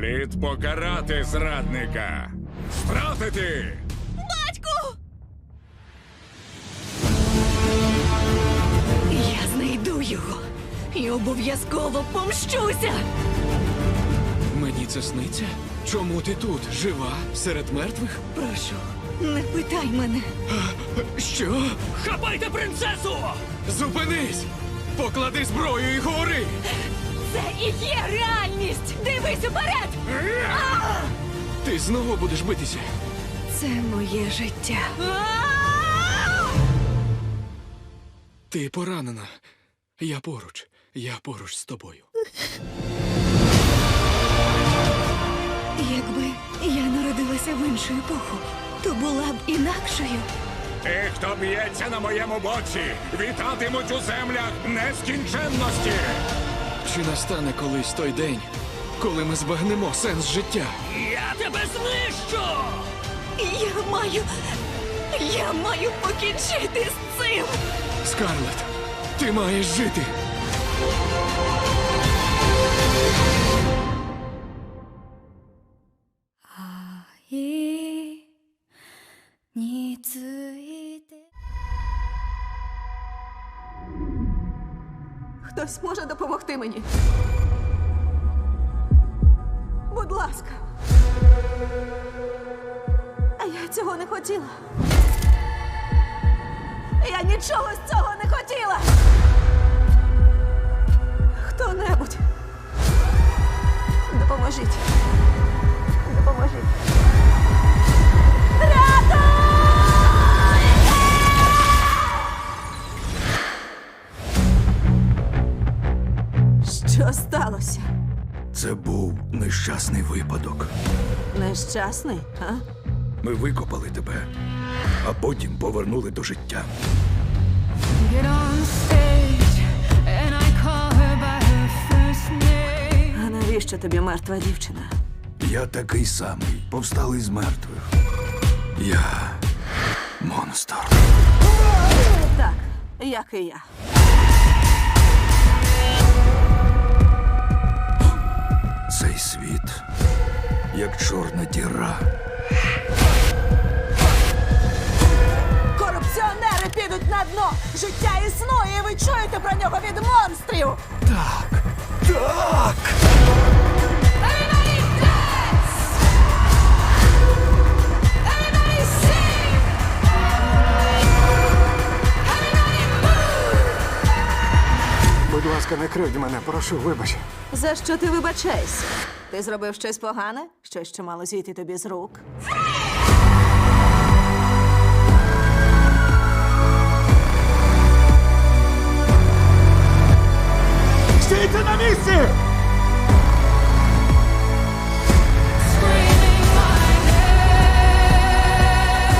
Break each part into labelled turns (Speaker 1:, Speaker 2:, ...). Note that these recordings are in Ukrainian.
Speaker 1: Слід покарати зрадника. Стратити!
Speaker 2: Батьку! Я знайду його і обов'язково помщуся.
Speaker 3: Мені це сниться? Чому ти тут? Жива? Серед мертвих?
Speaker 2: Прошу, не питай мене.
Speaker 3: Що?
Speaker 4: Хапайте принцесу!
Speaker 3: Зупинись! Поклади зброю і говори!
Speaker 2: Це і є реальність! Дивись уперед!
Speaker 3: Ти знову будеш битися.
Speaker 2: Це моє життя.
Speaker 3: Ти поранена. Я поруч. Я поруч з тобою.
Speaker 2: Якби я народилася в іншу епоху, то була б інакшою.
Speaker 1: Ті, хто б'ється на моєму боці, вітатимуть у землях нескінченності.
Speaker 3: Чи настане колись той день, коли ми збагнемо сенс життя.
Speaker 4: Я тебе знищу!
Speaker 2: Я маю. Я маю покінчити з цим.
Speaker 3: Скарлет, ти маєш жити.
Speaker 5: Хтось може допомогти мені. Будь ласка. Я цього не хотіла. Я нічого з цього не хотіла. Хто-небудь. Допоможіть. Допоможіть. Що сталося?
Speaker 6: Це був нещасний випадок.
Speaker 5: Нещасний, а?
Speaker 6: Ми викопали тебе, а потім повернули до життя.
Speaker 5: А навіщо тобі мертва дівчина?
Speaker 6: Я такий самий, повсталий з мертвих. Я монстр.
Speaker 5: Так, як і я. Монстрів!
Speaker 6: Так, так!
Speaker 7: Будь ласка, не кривдь мене, прошу, вибач.
Speaker 5: За що ти вибачайся? Ти зробив щось погане? Щось, що мало зійти тобі з рук?
Speaker 7: Стійте на місці!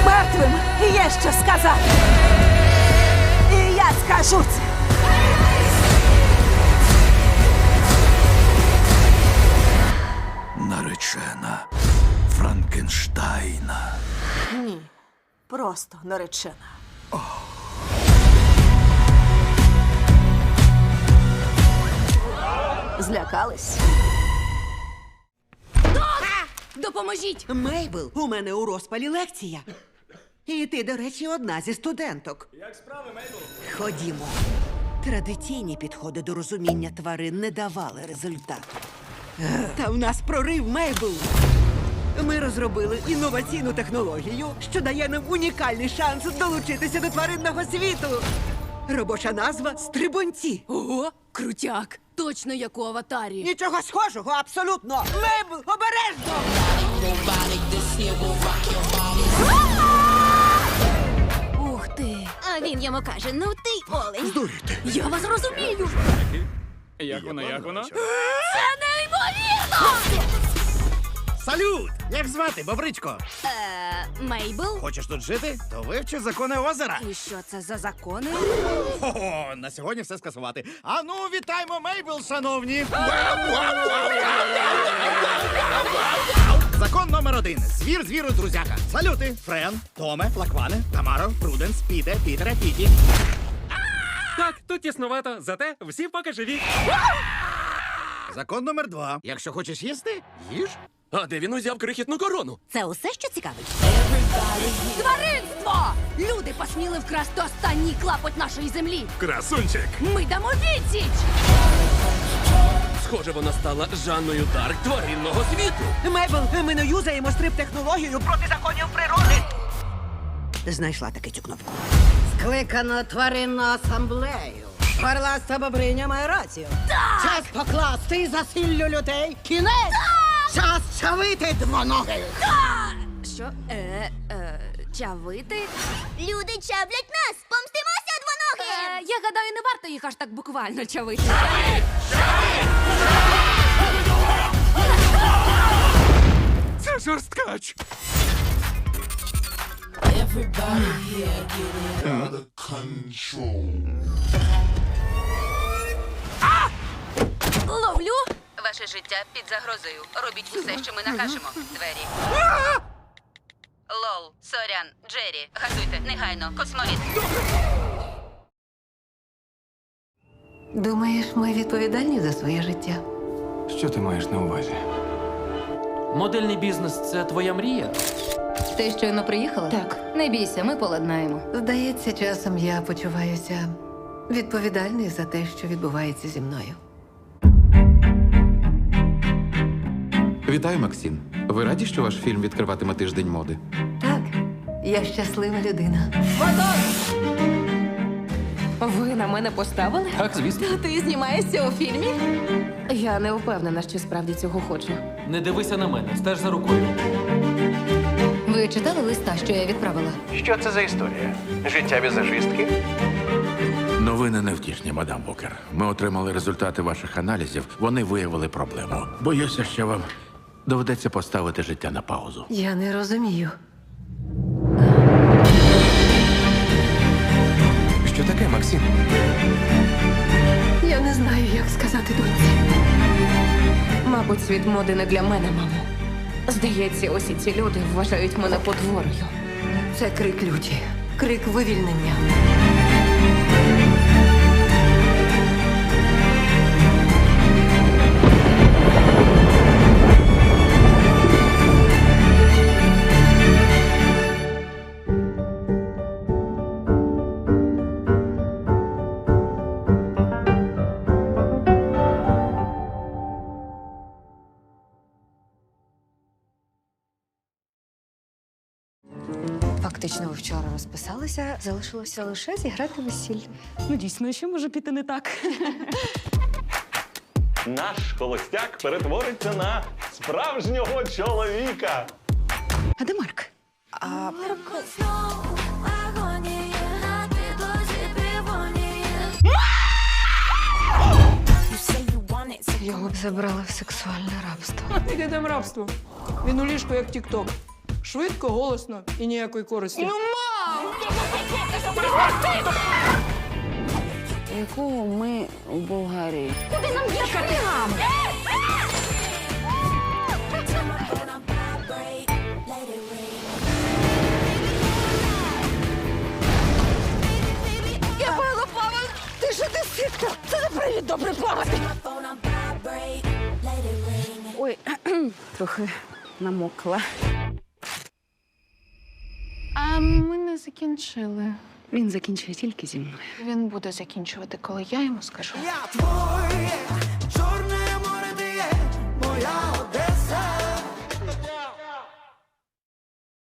Speaker 5: Мертвим є що сказати! І я скажу це!
Speaker 6: Наречена Франкенштайна.
Speaker 5: Ні, просто наречена. Злякались?
Speaker 2: Допоможіть!
Speaker 8: Мейбл, у мене у розпалі лекція. І ти, до речі, одна зі студенток. Як справи, Мейбл? Ходімо. Традиційні підходи до розуміння тварин не давали результату. Та в нас прорив, Мейбл. Ми розробили інноваційну технологію, що дає нам унікальний шанс долучитися до тваринного світу. Робоча назва стрибунці.
Speaker 2: Ого, крутяк! Точно як у аватарі.
Speaker 8: Нічого схожого, абсолютно. Мейбл, обережно!
Speaker 2: Ух ти! А він йому каже: ну ти олень.
Speaker 6: Здуріти.
Speaker 2: Я вас розумію!
Speaker 3: Як вона, як вона?
Speaker 2: Це неймовірно!
Speaker 9: Салют! Як звати, Бобричко?
Speaker 2: Е, Мейбл?
Speaker 9: Хочеш тут жити? То вивчи закони озера.
Speaker 2: І що це за закони?
Speaker 9: Хо-хо, на сьогодні все скасувати. А ну, вітаємо Мейбл, шановні! Закон номер один. Звір звіру друзяка. Салюти! Френ, Томе, Флакване, Тамаро, Пруденс, Піте, Пітере, Піті.
Speaker 4: Так, тут тіснувато, зате всі поки живі.
Speaker 9: Закон номер два. Якщо хочеш їсти, їж.
Speaker 4: А де він узяв крихітну корону?
Speaker 10: Це усе, що цікавить?
Speaker 2: Тваринство! Люди посміли вкрасти останній клапоть нашої землі.
Speaker 11: Красунчик!
Speaker 2: Ми дамо відсіч!
Speaker 4: Схоже, вона стала Жанною Дарк тваринного світу.
Speaker 8: Мейбл, ми не юзаємо стрип-технологію проти законів природи. Знайшла таки цю кнопку.
Speaker 10: Скликано тваринну асамблею. Горласта бобриня має рацію. Час покласти засиллю людей. Кінець! Час чавити двоноги!
Speaker 2: Що? Е, е, чавити?
Speaker 12: Люди чаблять нас! Помстимося двоноги!
Speaker 2: Е, я гадаю, не варто їх аж так буквально чавити.
Speaker 11: Це жорсткач!
Speaker 2: Ловлю!
Speaker 13: Ваше життя під загрозою. Робіть усе, що ми накажемо. Двері. Лол, Сорян, Джері, газуйте, негайно, космоліт.
Speaker 10: Думаєш, ми відповідальні за своє життя?
Speaker 7: Що ти маєш на увазі?
Speaker 4: Модельний бізнес це твоя мрія?
Speaker 13: Ти щойно приїхала?
Speaker 2: Так, не бійся, ми поладнаємо.
Speaker 10: Здається, часом я почуваюся відповідальною за те, що відбувається зі мною.
Speaker 14: Вітаю, Максим. Ви раді, що ваш фільм відкриватиме тиждень моди?
Speaker 10: Так, я щаслива людина.
Speaker 2: Ви на мене поставили?
Speaker 4: Так, звісно.
Speaker 2: Ти знімаєшся у фільмі? Я не впевнена, що справді цього хочу.
Speaker 4: Не дивися на мене, стеж за рукою.
Speaker 13: Ви читали листа, що я відправила?
Speaker 7: Що це за історія? Життя візажистки?
Speaker 15: Новини невтішні, мадам Бокер. Ми отримали результати ваших аналізів. Вони виявили проблему. Боюся, що вам доведеться поставити життя на паузу.
Speaker 10: Я не розумію.
Speaker 7: Що таке, Максим?
Speaker 2: Я не знаю, як сказати доньці. Мабуть, світ моди не для мене, мамо. Здається, усі ці люди вважають мене потворою.
Speaker 10: Це крик люті, крик вивільнення.
Speaker 2: Фактично, ви вчора розписалися, залишилося лише зіграти весілля.
Speaker 13: Ну дійсно, що може піти не так?
Speaker 7: Наш холостяк перетвориться на справжнього чоловіка.
Speaker 13: А де Марк?
Speaker 2: Його б забрали в сексуальне рабство.
Speaker 16: Яке там рабство? Він у ліжку як тік-ток. Швидко, голосно і ніякої користі.
Speaker 13: Якого ми у Болгарії?
Speaker 2: Куди нам їхати? Я погано плаваю! Ти ж ти сітка! Це не привід добре плавати!
Speaker 13: Ой, трохи намокла.
Speaker 2: А ми не закінчили.
Speaker 13: Він закінчує тільки зі мною.
Speaker 2: Він буде закінчувати, коли я йому скажу.
Speaker 8: Я твоє